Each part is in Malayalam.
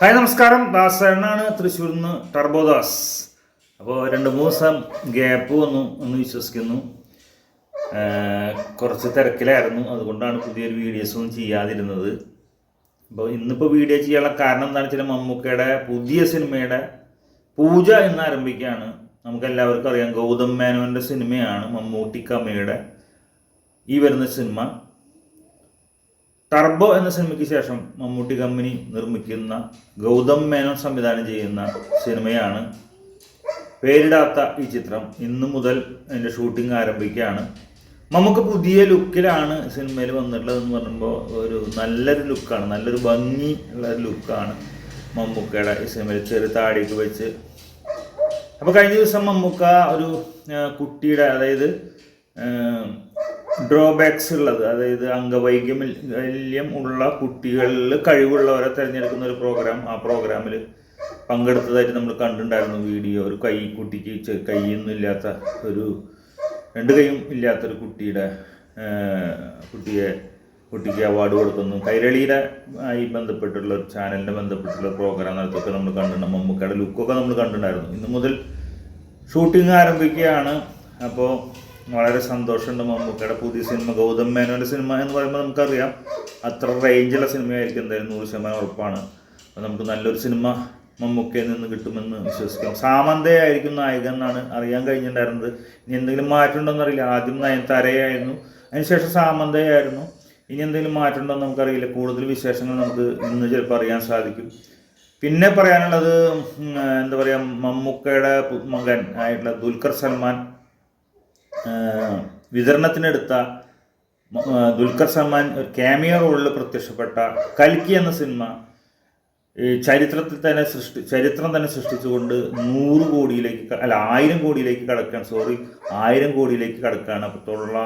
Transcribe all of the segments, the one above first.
ഹായ് നമസ്കാരം. ദാസേണ്ണാണ് തൃശ്ശൂരിൽ നിന്ന് ടർബോദാസ് അപ്പോൾ രണ്ട് മൂന്ന് ദിവസം ഗ്യാപ്പ് വന്നു എന്ന് വിശ്വസിക്കുന്നു. കുറച്ച് തിരക്കിലായിരുന്നു. അതുകൊണ്ടാണ് പുതിയൊരു വീഡിയോസ് ചെയ്യാതിരുന്നത്. അപ്പോൾ ഇന്നിപ്പോൾ വീഡിയോ ചെയ്യാനുള്ള കാരണം എന്താണെന്ന് വെച്ചാൽ മമ്മൂക്കയുടെ പുതിയ സിനിമയുടെ പൂജ എന്ന് ആരംഭിക്കുകയാണ്. നമുക്കെല്ലാവർക്കും അറിയാം ഗൗതം മേനോന്റെ സിനിമയാണ് മമ്മൂട്ടി മമ്മൂട്ടിക്കമ്മയുടെ ഈ വരുന്ന സിനിമ. ടർബോ എന്ന സിനിമയ്ക്ക് ശേഷം മമ്മൂട്ടി കമ്പനി നിർമ്മിക്കുന്ന ഗൗതം മേനോൻ സംവിധാനം ചെയ്യുന്ന സിനിമയാണ്. പേരിടാത്ത ഈ ചിത്രം ഇന്നു മുതൽ അതിന്റെ ഷൂട്ടിംഗ് ആരംഭിക്കുകയാണ്. നമുക്ക് പുതിയ ലുക്കിലാണ് സിനിമയിൽ വന്നിട്ടുള്ളതെന്ന് പറയുമ്പോൾ ഒരു നല്ലൊരു ലുക്കാണ് നല്ലൊരു ഭംഗി ഉള്ള ഒരു ലുക്കാണ് മമ്മൂക്കയുടെ ഈ സിനിമയിൽ ചെറു താടിയൊക്കെ വെച്ച്. അപ്പോൾ കഴിഞ്ഞ ദിവസം മമ്മൂക്ക ഒരു കുട്ടിയുടെ അതായത് ഡ്രോബാക്സ് ഉള്ളത്. അതായത് അംഗവൈകല്യം ഉള്ള കുട്ടികളിൽ കഴിവുള്ളവരെ തിരഞ്ഞെടുക്കുന്ന ഒരു പ്രോഗ്രാം ആ പ്രോഗ്രാമിൽ പങ്കെടുത്തതായിട്ട് നമ്മൾ കണ്ടിട്ടുണ്ടായിരുന്നു വീഡിയോ ഒരു കൈ കുട്ടിക്ക് കൈയൊന്നും ഇല്ലാത്ത ഒരു രണ്ട് കൈയും ഇല്ലാത്തൊരു കുട്ടിയുടെ കുട്ടിയെ കുട്ടിക്ക് അവാർഡ് കൊടുക്കുന്നു. കൈരളിയുടെ ആയി ബന്ധപ്പെട്ടുള്ള ചാനലിന്റെ ബന്ധപ്പെട്ടുള്ള പ്രോഗ്രാം നടത്തൊക്കെ നമ്മൾ കണ്ടിട്ടുണ്ട്. മമ്മൂക്കയുടെ ലുക്കൊക്കെ നമ്മൾ കണ്ടിട്ടുണ്ടായിരുന്നു. ഇന്ന് മുതൽ ഷൂട്ടിംഗ് ആരംഭിക്കുകയാണ്. അപ്പോൾ വളരെ സന്തോഷമുണ്ട് മമ്മൂക്കയുടെ പുതിയ സിനിമ ഗൗതം മേനോന്റെ സിനിമ എന്ന് പറയുമ്പോൾ നമുക്കറിയാം. അത്ര റേഞ്ചുള്ള സിനിമയായിരിക്കും എന്തായാലും നൂറ് ശതമാനം ഉറപ്പാണ്. അപ്പോൾ നമുക്ക് നല്ലൊരു സിനിമ മമ്മൂക്കയിൽ നിന്ന് കിട്ടുമെന്ന് വിശ്വസിക്കാം. സാമന്തയായിരിക്കും നായകൻ എന്നാണ് അറിയാൻ കഴിഞ്ഞിട്ടുണ്ടായിരുന്നത്. ഇനി എന്തെങ്കിലും മാറ്റമുണ്ടോയെന്ന് അറിയില്ല. ആദ്യം നയൻതാരയായിരുന്നു. അതിനുശേഷം സാമന്തയായിരുന്നു ഇനി എന്തെങ്കിലും മാറ്റമുണ്ടോയെന്ന് നമുക്കറിയില്ല. കൂടുതൽ വിശേഷങ്ങൾ നമുക്ക് ഇന്ന് ചിലപ്പോൾ അറിയാൻ സാധിക്കും. പിന്നെ പറയാനുള്ളത് എന്താ പറയുക മമ്മൂക്കയുടെ മകൻ ആയിട്ടുള്ള ദുൽഖർ സൽമാൻ. വിതരണത്തിനെടുത്ത ദുൽഖർ സൽമാൻ ഒരു ക്യാമിയോ റോളിൽ പ്രത്യക്ഷപ്പെട്ട കൽക്കി എന്ന സിനിമ ചരിത്രത്തിൽ തന്നെ സൃഷ്ടി ചരിത്രം തന്നെ സൃഷ്ടിച്ചുകൊണ്ട് നൂറ് കോടിയിലേക്ക് അല്ല ആയിരം കോടിയിലേക്ക് കടക്കുകയാണ്. സോറി ആയിരം കോടിയിലേക്ക് കടക്കുകയാണ്. അപ്പോൾ തൊള്ള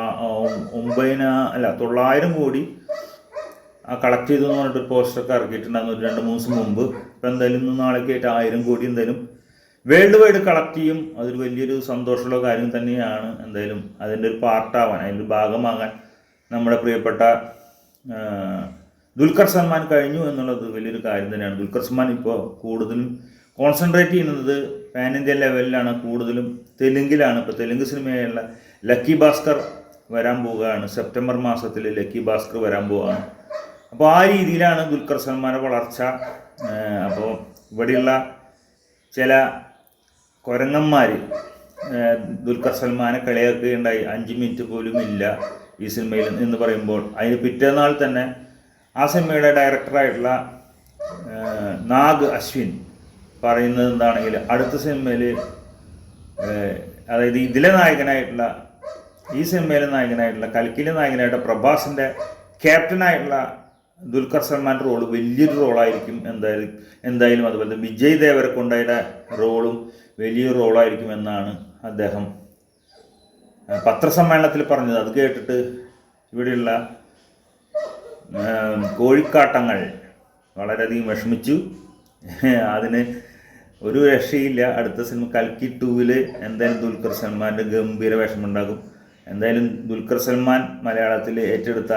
ഒമ്പതിന അല്ല തൊള്ളായിരം കോടി കളക്ട് ചെയ്തു എന്ന് പറഞ്ഞിട്ട് പോസ്റ്ററൊക്കെ ഇറക്കിയിട്ടുണ്ടായിരുന്നു ഒരു രണ്ട് മൂന്ന് ദിവസം മുമ്പ്. ഇപ്പം എന്തായാലും ഇന്ന് നാളേക്ക് ആയിരം കോടി എന്തായാലും വേൾഡ് വൈഡ് കളക്ട് ചെയ്യും. അതൊരു വലിയൊരു സന്തോഷമുള്ള കാര്യം തന്നെയാണ്. എന്തായാലും അതിന്റെ ഒരു പാർട്ടാവാൻ അതിന്റെ ഭാഗമാകാൻ നമ്മുടെ പ്രിയപ്പെട്ട ദുൽഖർ സൽമാൻ കഴിഞ്ഞു എന്നുള്ളത് വലിയൊരു കാര്യം തന്നെയാണ്. ദുൽഖർ സൽമാൻ ഇപ്പോൾ കൂടുതലും കോൺസെൻട്രേറ്റ് ചെയ്യുന്നത് പാൻ ഇന്ത്യ ലെവലിലാണ് കൂടുതലും തെലുങ്കിലാണ്. ഇപ്പോൾ തെലുങ്ക് സിനിമയുള്ള ലക്കി ഭാസ്കർ വരാൻ പോവുകയാണ്. സെപ്റ്റംബർ മാസത്തിൽ ലക്കി ഭാസ്കർ വരാൻ പോവുകയാണ്. അപ്പോൾ ആ രീതിയിലാണ് ദുൽഖർ സൽമാന്റെ വളർച്ച. അപ്പോൾ ഇവിടെയുള്ള ചില കുരങ്ങന്മാർ ദുൽഖർ സൽമാനെ കളിയാക്കുകയുണ്ടായി. അഞ്ച് മിനിറ്റ് പോലും ഇല്ല ഈ സിനിമയിൽ എന്ന് പറയുമ്പോൾ. അതിന് പിറ്റേന്നാൾ തന്നെ ആ സിനിമയുടെ ഡയറക്ടറായിട്ടുള്ള നാഗ് അശ്വിൻ പറയുന്നത് എന്താണെങ്കിൽ അടുത്ത സിനിമയിൽ അതായത് ഇതിലെ നായകനായിട്ടുള്ള ഈ സിനിമയിലെ നായകനായിട്ടുള്ള കൽക്കിലെ നായകനായിട്ടുള്ള പ്രഭാസിന്റെ ക്യാപ്റ്റനായിട്ടുള്ള ദുൽഖർ സൽമാന്റെ റോൾ വലിയൊരു റോളായിരിക്കും എന്തായാലും എന്തായാലും അതുപോലെ വിജയ് ദേവരക്കൊണ്ടയുടെ റോളും വലിയൊരു റോളായിരിക്കും എന്നാണ് അദ്ദേഹം പത്രസമ്മേളനത്തിൽ പറഞ്ഞത്. അത് കേട്ടിട്ട് ഇവിടെയുള്ള കോഴിക്കാട്ടങ്ങൾ വളരെയധികം വിഷമിച്ചു. അതിന് ഒരു രക്ഷയില്ല. അടുത്ത സിനിമ കൽക്കി ടൂവിൽ എന്തായാലും ദുൽഖർ സൽമാന്റെ ഗംഭീര വിഷമുണ്ടാകും. എന്തായാലും ദുൽഖർ സൽമാൻ മലയാളത്തിൽ ഏറ്റെടുത്ത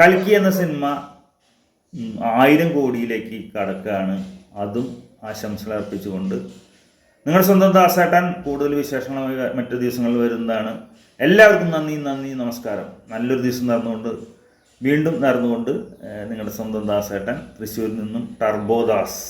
കൽക്കി എന്ന സിനിമ ആയിരം കോടിയിലേക്ക് കടക്കുകയാണ്. അതും ആശംസകൾ അർപ്പിച്ചുകൊണ്ട്. നിങ്ങളുടെ സ്വന്തം ദാസേട്ടൻ കൂടുതൽ വിശേഷങ്ങളുമായി മറ്റു ദിവസങ്ങളിൽ വരുന്നതാണ്. എല്ലാവർക്കും നന്ദി നന്ദി നമസ്കാരം. നല്ലൊരു ദിവസം നടന്നുകൊണ്ട് വീണ്ടും നടന്നുകൊണ്ട് നിങ്ങളുടെ സ്വന്തം ദാസേട്ടൻ തൃശ്ശൂരിൽ നിന്നും ടർബോ ദാസ്